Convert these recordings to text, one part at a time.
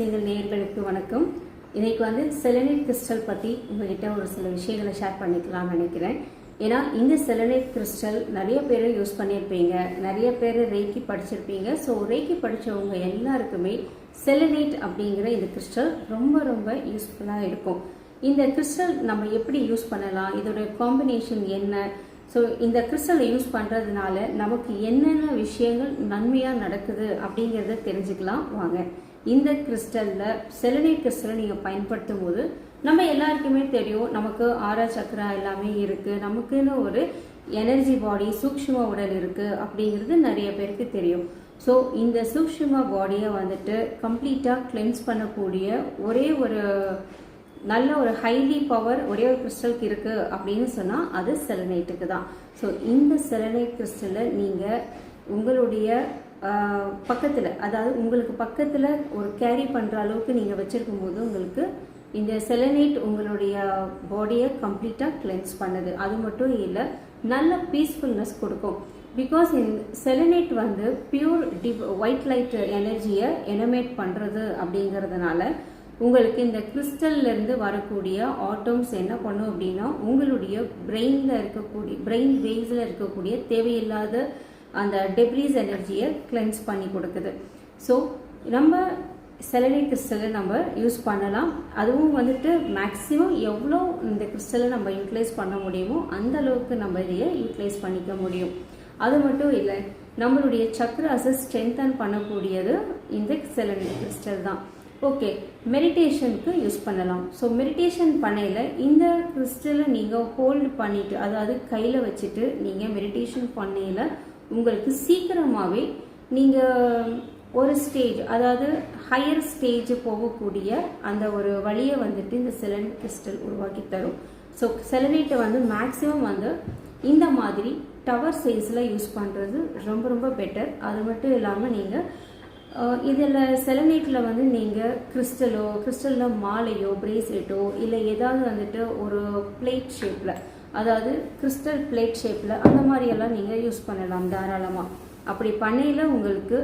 நேர்களுக்கு வணக்கம். இன்னைக்கு வந்து செலனைட் கிறிஸ்டல் பற்றி உங்ககிட்ட ஒரு சில விஷயங்களை ஷேர் பண்ணிக்கலாம்னு நினைக்கிறேன். ஏன்னா இந்த செலனைட் கிறிஸ்டல் நிறைய பேர் யூஸ் பண்ணியிருப்பீங்க. நிறைய பேர் ரேக்கி படிச்சிருப்பீங்க. ஸோ ரேக்கி படித்தவங்க எல்லாருக்குமே செலனைட் அப்படிங்கிற இந்த கிறிஸ்டல் ரொம்ப ரொம்ப யூஸ்ஃபுல்லாக இருக்கும். இந்த கிறிஸ்டல் நம்ம எப்படி யூஸ் பண்ணலாம்? இதோடைய காம்பினேஷன் என்ன? ஸோ இந்த கிறிஸ்டலை யூஸ் பண்ணுறதுனால நமக்கு என்னென்ன விஷயங்கள் நன்மையாக நடக்குது அப்படிங்கிறத தெரிஞ்சுக்கலாம். வாங்க. இந்த கிறிஸ்டலில் செலனைட் கிறிஸ்டலை நீங்கள் பயன்படுத்தும் போது நம்ம எல்லாருக்குமே தெரியும் நமக்கு ஆரா சக்கரா எல்லாமே இருக்குது நமக்குன்னு ஒரு எனர்ஜி பாடி சூக்ஷ்ம உடல் இருக்குது அப்படிங்கிறது நிறைய பேருக்கு தெரியும். ஸோ இந்த சூக்ஷ்ம பாடியை வந்துட்டு கம்ப்ளீட்டாக கிளென்ஸ் பண்ணக்கூடிய ஒரே ஒரு நல்ல ஒரு ஹைலி பவர் ஒரே ஒரு கிறிஸ்டலுக்கு இருக்குது அப்படின்னு சொன்னால் அது செலனைட்டுக்கு தான். ஸோ இந்த செலனைட் கிறிஸ்டலை நீங்கள் உங்களுடைய பக்கத்தில் அதாவது உங்களுக்கு பக்கத்தில் ஒரு கேரி பண்ணுற அளவுக்கு நீங்கள் வச்சுருக்கும் போது உங்களுக்கு இந்த செலனைட் உங்களுடைய பாடியை கம்ப்ளீட்டாக கிளென்ஸ் பண்ணுது. அது மட்டும் இல்லை நல்ல பீஸ்ஃபுல்னஸ் கொடுக்கும். பிகாஸ் இன் செலனைட் வந்து பியூர் டிப் ஒயிட் லைட் எனர்ஜியை எனமேட் பண்ணுறது அப்படிங்கிறதுனால உங்களுக்கு இந்த கிறிஸ்டல்லேருந்து வரக்கூடிய ஆட்டம்ஸ் என்ன பண்ணும் அப்படின்னா உங்களுடைய பிரெயினில் இருக்கக்கூடிய பிரெயின் வேவ்ஸில் இருக்கக்கூடிய தேவையில்லாத அந்த டெப்ரீஸ் எனர்ஜியை கிளென்ஸ் பண்ணி கொடுக்குது. ஸோ நம்ம செலனைட் கிறிஸ்டலை நம்ம யூஸ் பண்ணலாம். அதுவும் வந்துட்டு மேக்ஸிமம் எவ்வளோ இந்த கிறிஸ்டலை நம்ம யூட்டிலைஸ் பண்ண முடியுமோ அந்த அளவுக்கு நம்ம இதையை யூட்டிலைஸ் பண்ணிக்க முடியும். அது மட்டும் இல்லை நம்மளுடைய சக்ராஸை ஸ்ட்ரென்தன் பண்ணக்கூடியது இந்த செலனைட் கிறிஸ்டல் தான். ஓகே மெடிடேஷனுக்கு யூஸ் பண்ணலாம். ஸோ மெடிடேஷன் பண்ணையில் இந்த கிறிஸ்டலை நீங்கள் ஹோல்டு பண்ணிவிட்டு அதாவது கையில் வச்சுட்டு நீங்கள் மெடிடேஷன் பண்ணையில் உங்களுக்கு சீக்கிரமாகவே நீங்கள் ஒரு ஸ்டேஜ் அதாவது ஹையர் ஸ்டேஜ் போகக்கூடிய அந்த ஒரு வழியை வந்துட்டு இந்த செலன் கிறிஸ்டல் உருவாக்கி தரும். ஸோ செலனேட்டை வந்து மேக்ஸிமம் வந்து இந்த மாதிரி டவர் சைஸில் யூஸ் பண்ணுறது ரொம்ப ரொம்ப பெட்டர் அது மட்டும் இல்லாமல் நீங்கள் இதில் செலனேட்டில் வந்து நீங்கள் கிறிஸ்டலோ கிறிஸ்டலில் மாலையோ பிரேஸ்லெட்டோ இல்லை ஏதாவது வந்துட்டு ஒரு பிளேட் ஷேப்பில் அதாவது கிறிஸ்டல் பிளேட் ஷேப்பில் அந்த மாதிரியெல்லாம் நீங்கள் யூஸ் பண்ணலாம் தாராளமாக அப்படி பண்ணையில் உங்களுக்கு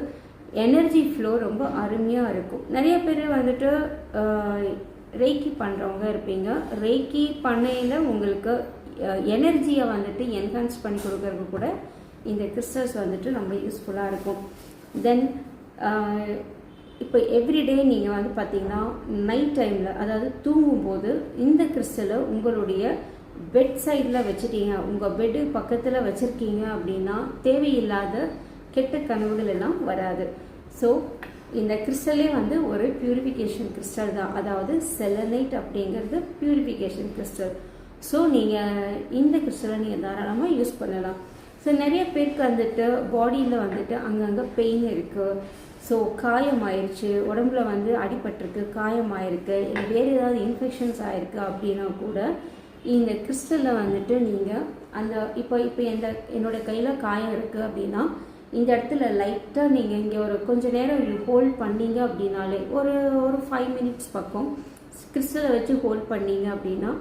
எனர்ஜி ஃப்ளோ ரொம்ப அருமையாக இருக்கும். நிறைய பேர் வந்துட்டு ரேக்கி பண்ணுறவங்க இருப்பீங்க. ரேக்கி பண்ணையில் உங்களுக்கு எனர்ஜியை வந்துட்டு என்ஹான்ஸ் பண்ணி கொடுக்கறதுக்கு கூட இந்த கிறிஸ்டல்ஸ் வந்துட்டு ரொம்ப யூஸ்ஃபுல்லாக இருக்கும். தென் இப்போ எவ்ரிடே நீங்கள் வந்து பார்த்தீங்கன்னா நைட் டைமில் அதாவது தூங்கும்போது இந்த கிறிஸ்டலை உங்களுடைய பெட் சைடில் வச்சுட்டீங்க. உங்கள் பெட்டு பக்கத்தில் வச்சுருக்கீங்க அப்படின்னா தேவையில்லாத கெட்ட கனவுகள் எல்லாம் வராது. ஸோ இந்த கிறிஸ்டலே வந்து ஒரு பியூரிஃபிகேஷன் கிறிஸ்டல் தான். அதாவது செலனைட் அப்படிங்கிறது பியூரிஃபிகேஷன் கிறிஸ்டல் ஸோ நீங்கள் இந்த கிறிஸ்டலை நீங்கள் தாராளமாக யூஸ் பண்ணலாம். ஸோ நிறைய பேருக்கு வந்துட்டு பாடியில் வந்துட்டு அங்கங்கே பெயின் இருக்குது ஸோ காயம் ஆயிடுச்சு உடம்புல வந்து அடிபட்டிருக்கு காயம் ஆயிருக்கு இல்லை வேறு ஏதாவது இன்ஃபெக்ஷன்ஸ் ஆயிருக்கு அப்படின்னா கூட இந்த கிறிஸ்டலில் வந்துட்டு நீங்கள் அந்த இப்போ இப்போ எந்த என்னோடய கையில் காயம் இருக்குது அப்படின்னா இந்த இடத்துல லைட்டாக நீங்கள் இங்கே ஒரு கொஞ்ச நேரம் ஹோல்ட் பண்ணீங்க அப்படின்னாலே ஒரு ஒரு ஃபைவ் மினிட்ஸ் பக்கம் கிறிஸ்டலை வச்சு ஹோல்ட் பண்ணீங்க அப்படின்னா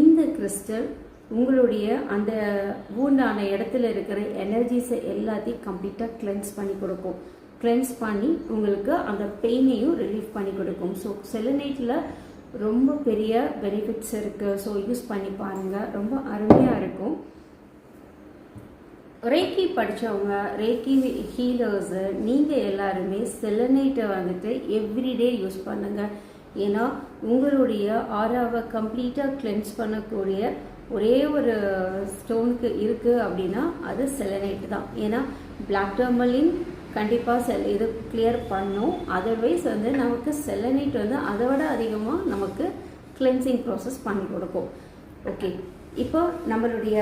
இந்த கிறிஸ்டல் உங்களுடைய அந்த வூண்டான இடத்துல இருக்கிற எனர்ஜிஸை எல்லாத்தையும் கம்ப்ளீட்டாக கிளென்ஸ் பண்ணி கொடுக்கும். கிளென்ஸ் பண்ணி உங்களுக்கு அந்த பெயினையும் ரிலீஃப் பண்ணி கொடுக்கும். ஸோ செலனைட்டில் ரொம்ப பெரிய பெனிஃபிட்ஸ் இருக்குது ஸோ யூஸ் பண்ணி பாருங்கள் ரொம்ப அருமையாக இருக்கும். ரேக்கி படித்தவங்க ரேக்கி ஹீலர்ஸு நீங்கள் எல்லாருமே செலனைட்டை வந்துட்டு எவ்ரிடே யூஸ் பண்ணுங்கள் ஏன்னா உங்களுடைய ஆறாவை கம்ப்ளீட்டாக கிளென்ஸ் பண்ணக்கூடிய ஒரே ஒரு ஸ்டோனுக்கு இருக்குது அப்படின்னா அது செலனைட்டு தான். ஏன்னா பிளாக் டர்மலின் கண்டிப்பாக செல் இது கிளியர் பண்ணும். அதர்வைஸ் வந்து நமக்கு செலனைட் வந்து அதை விட அதிகமாக நமக்கு கிளென்சிங் ப்ராசஸ் பண்ணி கொடுக்கும். ஓகே இப்போ நம்மளுடைய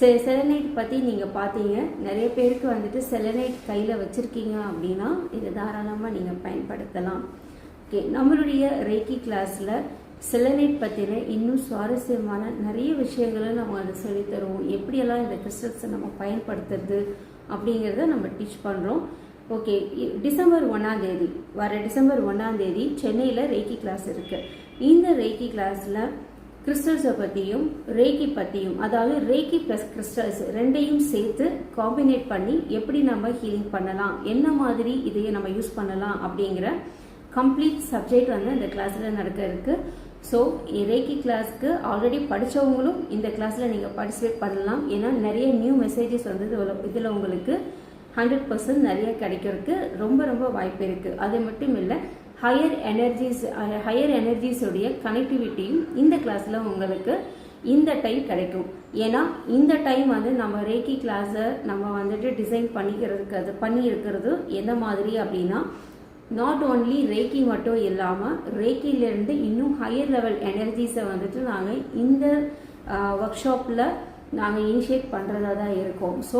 செ செலனைட் பற்றி நீங்கள் பார்த்தீங்க. நிறைய பேருக்கு வந்துட்டு செலனைட் கையில் வச்சுருக்கீங்க அப்படின்னா இதை தாராளமாக நீங்கள் பயன்படுத்தலாம். ஓகே நம்மளுடைய ரேக்கி கிளாஸில் செலனைட் பற்றின இன்னும் சுவாரஸ்யமான நிறைய விஷயங்களை நம்ம அதை சொல்லித்தருவோம் எப்படியெல்லாம் இந்த கிறிஸ்டல்ஸை நம்ம பயன்படுத்துறது அப்படிங்கிறத நம்ம டீச் பண்ணுறோம் ஓகே டிசம்பர் ஒன்றாம் தேதி வர டிசம்பர் ஒன்றாம் தேதி சென்னையில் ரேக்கி கிளாஸ் இருக்குது இந்த ரேக்கி கிளாஸில் கிறிஸ்டல்ஸை பற்றியும் ரேக்கி பற்றியும் அதாவது ரேக்கி ப்ளஸ் கிறிஸ்டல்ஸ் ரெண்டையும் சேர்த்து காம்பினேட் பண்ணி எப்படி நம்ம ஹீலிங் பண்ணலாம் என்ன மாதிரி இதையை நம்ம யூஸ் பண்ணலாம் அப்படிங்கிற கம்ப்ளீட் சப்ஜெக்ட் வந்து இந்த கிளாஸில் நடக்க இருக்குது ஸோ ரேக்கி கிளாஸ்க்கு ஆல்ரெடி படித்தவங்களும் இந்த கிளாஸில் நீங்கள் பார்ட்டிசிபேட் பண்ணலாம். ஏன்னா நிறைய நியூ மெசேஜஸ் வந்து இதில் இதில் உங்களுக்கு ஹண்ட்ரட் பர்சன்ட் நிறைய கிடைக்கிறதுக்கு ரொம்ப ரொம்ப வாய்ப்பு இருக்குது அது மட்டும் இல்லை ஹையர் எனர்ஜிஸ் ஹையர் எனர்ஜிஸுடைய கனெக்டிவிட்டியும் இந்த கிளாஸில் உங்களுக்கு இந்த டைம் கிடைக்கும். ஏன்னா இந்த டைம் வந்து நம்ம ரேக்கி கிளாஸை நம்ம வந்துட்டு டிசைன் பண்ணிக்கிறதுக்கு அது பண்ணி இருக்கிறது எந்த மாதிரி அப்படின்னா நாட் ஓன்லி ரேக்கி மட்டும் இல்லாமல் ரேக்கிலேருந்து இன்னும் ஹையர் லெவல் எனர்ஜிஸை வந்துட்டு நாங்கள் இந்த ஒர்க் ஷாப்பில் நாங்கள் இனிஷியேட் பண்ணுறதா தான் இருக்கோம். ஸோ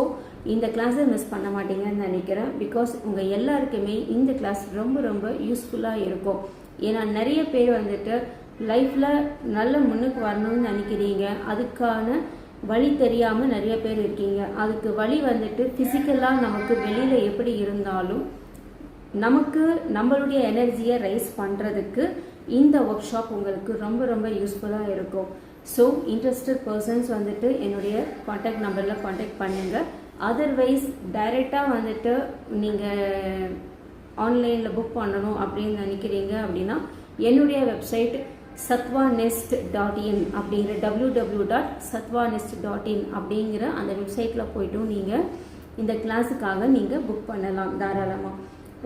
இந்த கிளாஸை மிஸ் பண்ண மாட்டீங்கன்னு நினைக்கிறேன். பிகாஸ் உங்கள் எல்லாருக்குமே இந்த கிளாஸ் ரொம்ப ரொம்ப யூஸ்ஃபுல்லாக இருக்கும். ஏன்னா நிறைய பேர் வந்துட்டு லைஃப்பில் நல்ல முன்னுக்கு வரணும்னு நினைக்கிறீங்க. அதுக்கான வழி தெரியாமல் நிறைய பேர் இருக்கீங்க. அதுக்கு வழி வந்துட்டு ஃபிசிக்கலாக நமக்கு வெளியில் எப்படி இருந்தாலும் நமக்கு நம்மளுடைய எனர்ஜியை ரைஸ் பண்ணுறதுக்கு இந்த ஒர்க் ஷாப் உங்களுக்கு ரொம்ப ரொம்ப யூஸ்ஃபுல்லாக இருக்கும். ஸோ இன்ட்ரெஸ்டட் பர்சன்ஸ் வந்துட்டு என்னுடைய காண்டாக்ட் நம்பரில் காண்டாக்ட் பண்ணுங்கள் அதர்வைஸ் டைரெக்டாக வந்துட்டு நீங்கள் ஆன்லைனில் புக் பண்ணணும் அப்படின்னு நினைக்கிறீங்க அப்படின்னா என்னுடைய website Sattva nest dot in அப்படிங்கிற W W dot Sattva nest dot in அப்படிங்கிற அந்த வெப்சைட்டில் போய்ட்டும் நீங்கள் இந்த கிளாஸுக்காக நீங்கள் புக் பண்ணலாம் தாராளமாக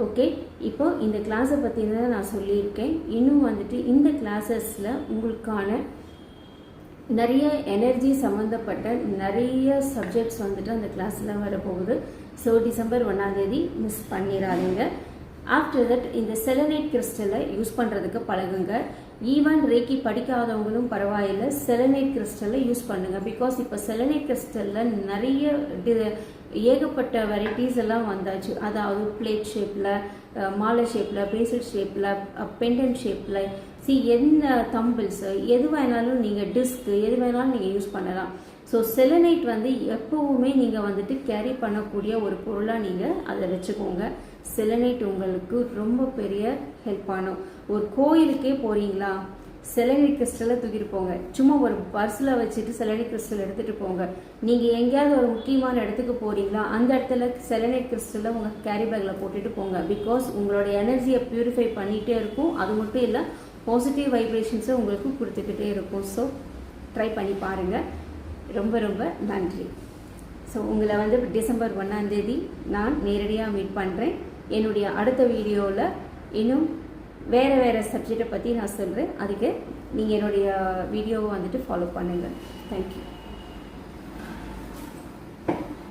ஓகே இப்போ இந்த கிளாஸை பற்றி தான் நான் சொல்லியிருக்கேன். இன்னும் வந்துட்டு இந்த கிளாஸஸில் உங்களுக்கான நிறைய எனர்ஜி சம்மந்தப்பட்ட நிறைய சப்ஜெக்ட்ஸ் வந்துட்டு அந்த கிளாஸில் வரப்போகுது. ஸோ டிசம்பர் ஒன்றாந்தேதி மிஸ் பண்ணிடாதீங்க. ஆஃப்டர் தட் இந்த செலனைட் கிறிஸ்டலை யூஸ் பண்ணுறதுக்கு பழகுங்க. ஈவன் ரேக்கி படிக்காதவங்களும் பரவாயில்ல செலனைட் கிறிஸ்டலை யூஸ் பண்ணுங்கள் பிகாஸ் இப்போ செலனைட் கிறிஸ்டலில் நிறைய ஏகப்பட்ட வெரைட்டிஸ் எல்லாம் வந்தாச்சு. அதாவது பிளேட் ஷேப்பில் மாலை ஷேப்பில் பேசல் ஷேப்பில் பெண்டன் ஷேப்பில் சி என்ன தம்பிள்ஸ் எது வேணாலும் நீங்கள் டிஸ்க் எது வேணாலும் நீங்கள் யூஸ் பண்ணலாம். ஸோ செலனைட் வந்து எப்போவுமே நீங்கள் வந்துட்டு கேரி பண்ணக்கூடிய ஒரு பொருளாக நீங்கள் அதை வச்சுக்கோங்க. செலனைட் உங்களுக்கு ரொம்ப பெரிய ஹெல்ப் பண்ணும் ஒரு கோயிலுக்கே போகிறீங்களா செலனை கிறிஸ்டலை தூக்கிட்டு போங்க. சும்மா ஒரு பர்ஸில் வச்சுட்டு செலனை கிறிஸ்டல் எடுத்துகிட்டு போங்க. நீங்கள் எங்கேயாவது ஒரு முக்கியமான இடத்துக்கு போகிறீங்களா அந்த இடத்துல செலனைட் கிறிஸ்டலை உங்கள் கேரி பேக்கில் போட்டுட்டு போங்க. பிகாஸ் உங்களோட எனர்ஜியை பியூரிஃபை பண்ணிகிட்டே இருக்கும். அது மட்டும் இல்லை பாசிட்டிவ் வைப்ரேஷன்ஸை உங்களுக்கு கொடுத்துக்கிட்டே இருக்கும். ஸோ ட்ரை பண்ணி பாருங்கள் ரொம்ப ரொம்ப நன்றி. ஸோ உங்களை வந்து டிசம்பர் ஒன்றாந்தேதி நான் நேரடியாக மீட் பண்ணுறேன் என்னுடைய அடுத்த வீடியோவில் இன்னும் வேறு வேறு சப்ஜெக்டை பற்றி நான் சொல்கிறேன் அதுக்கு நீங்கள் என்னுடைய வீடியோவை வந்துட்டு ஃபாலோ பண்ணுங்கள் தேங்க்யூ